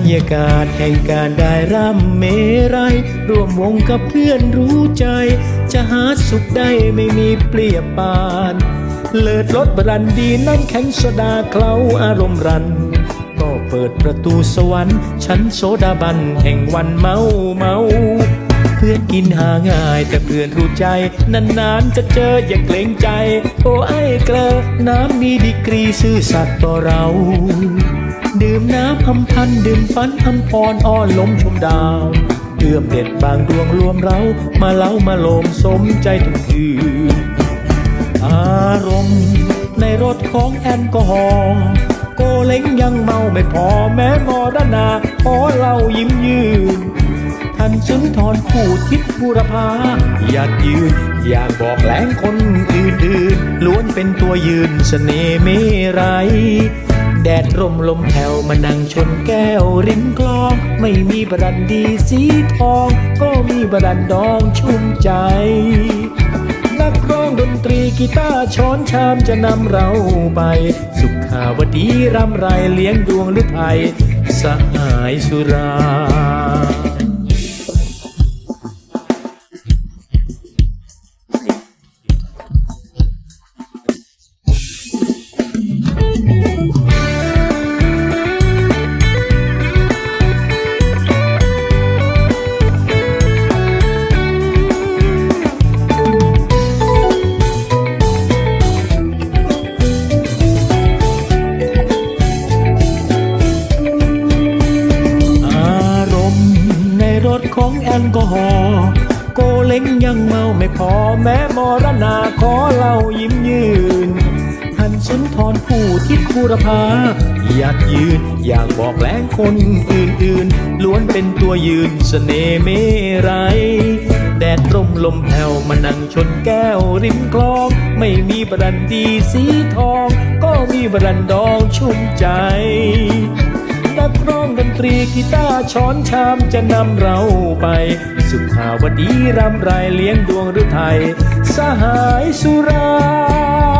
รยากาศแห่งการได้ร่ำเมรัยร่วมวงกับเพื่อนรู้ใจ จะหาสุขได้ไม่มีเปรียบปาน เลิศรสบรันดีน้ำแข็งโซดาเคล้าอารมณ์รัน ก็เปิดประตูสวรรค์ชั้นโซดาบันแห่งวันเมาเมาเพื่อนกินหาง่ายแต่เพื่อนรู้ใจ นานๆจะเจออย่าเกรงใจ โอ้ไอ้เกลอน้ำมีดีกรีซื่อสัตย์ต่อเรา ดื่มน้ำอำพันดื่มฝันอำพรอ้อนลมชมดาวเอื้อมเด็ดบางดวงรวมเรา มาเล้ามาโลมสมใจทุกคืนอารมณ์ในรถของแอลกอฮอล์โกเล้งยังเมาไม่พอแม้มอรณาขอเล่ายิ้มยืนท่านสุนทรผู้ทิศบุรพาอยากยืน อยากบอกแหลงคนอื่นๆล้วนเป็นตัวยืนเสน่ห์เมรัย แดดร่มลมแผ่วมานั่งชนแก้วริมคลอง ไม่มีบรันดีสีทอง ก็มีบรันดองชุ่มใจ นักร้องดนตรีกีตาร์ช้อนชามจะนำเราไป สุขาวดีรำไรเลี้ยงดวงหรือไทยสหายสุรา ของแอลกอฮอล์โกเล้งยังเมาไม่พอแม้มรณาขอเล่ายิ้มยืนท่านสุนทรผู้ทิศบูรพาอยากยืนอยากบอกแหลงคนอื่นๆ ล้วนเป็นตัวยืนเสน่ห์เมรัยแดดร่มลมแผ่วมานั่งชนแก้วริมคลอง ไม่มีบรันดีสีทอง ก็มีบรันดองชุ่มใจ นักร้องดนตรีกีตาร์ช้อนชามจะนำเราไป สุขาวดีรำไรเลี้ยงดวงฤทัยสหายสุรา